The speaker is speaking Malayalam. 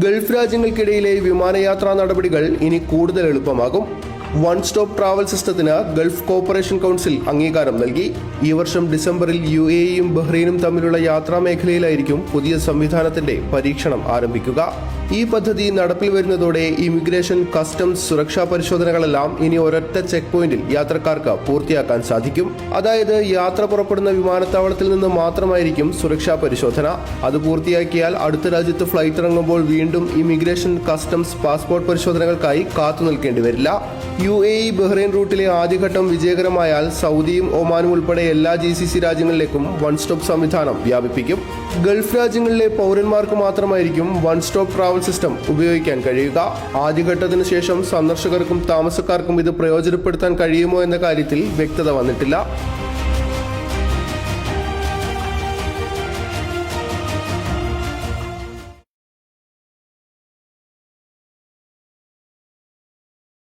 ഗൾഫ് രാജ്യങ്ങൾക്കിടയിലെ വിമാനയാത്രാ നടപടികൾ ഇനി കൂടുതൽ എളുപ്പമാകും. വൺ സ്റ്റോപ്പ് ട്രാവൽ സിസ്റ്റത്തിന് ഗൾഫ് കോർപ്പറേഷൻ കൗൺസിൽ അംഗീകാരം നൽകി. ഈ വർഷം ഡിസംബറിൽ യു എയും ബഹ്റൈനും തമ്മിലുള്ള യാത്രാ മേഖലയിലായിരിക്കും പുതിയ സംവിധാനത്തിന്റെ പരീക്ഷണം ആരംഭിക്കുക. ഈ പദ്ധതി നടപ്പിൽ വരുന്നതോടെ ഇമിഗ്രേഷൻ കസ്റ്റംസ് സുരക്ഷാ പരിശോധനകളെല്ലാം ഇനി ഒരൊറ്റ ചെക്ക് പോയിന്റിൽ യാത്രക്കാർക്ക് പൂർത്തിയാക്കാൻ സാധിക്കും. അതായത് യാത്ര പുറപ്പെടുന്ന വിമാനത്താവളത്തിൽ നിന്ന് മാത്രമായിരിക്കും സുരക്ഷാ പരിശോധന. അത് പൂർത്തിയാക്കിയാൽ അടുത്ത രാജ്യത്ത് ഫ്ലൈറ്റ് ഇറങ്ങുമ്പോൾ വീണ്ടും ഇമിഗ്രേഷൻ കസ്റ്റംസ് പാസ്പോർട്ട് പരിശോധനകൾക്കായി കാത്തു നിൽക്കേണ്ടി വരില്ല. യു എ ഇ ബഹ്റൈൻ റൂട്ടിലെ ആദ്യഘട്ടം വിജയകരമായാൽ സൗദിയും ഒമാനും ഉൾപ്പെടെ എല്ലാ ജി സി സി രാജ്യങ്ങളിലേക്കും വൺ സ്റ്റോപ്പ് സംവിധാനം വ്യാപിപ്പിക്കും. ഗൾഫ് രാജ്യങ്ങളിലെ പൗരന്മാർക്ക് മാത്രമായിരിക്കും വൺ സ്റ്റോപ്പ് ട്രാവൽ സിസ്റ്റം ഉപയോഗിക്കാൻ കഴിയുക. ആദ്യഘട്ടത്തിന് ശേഷം സന്ദർശകർക്കും താമസക്കാർക്കും ഇത് പ്രയോജനപ്പെടുത്താൻ കഴിയുമോ എന്ന കാര്യത്തിൽ വ്യക്തത വന്നിട്ടില്ല.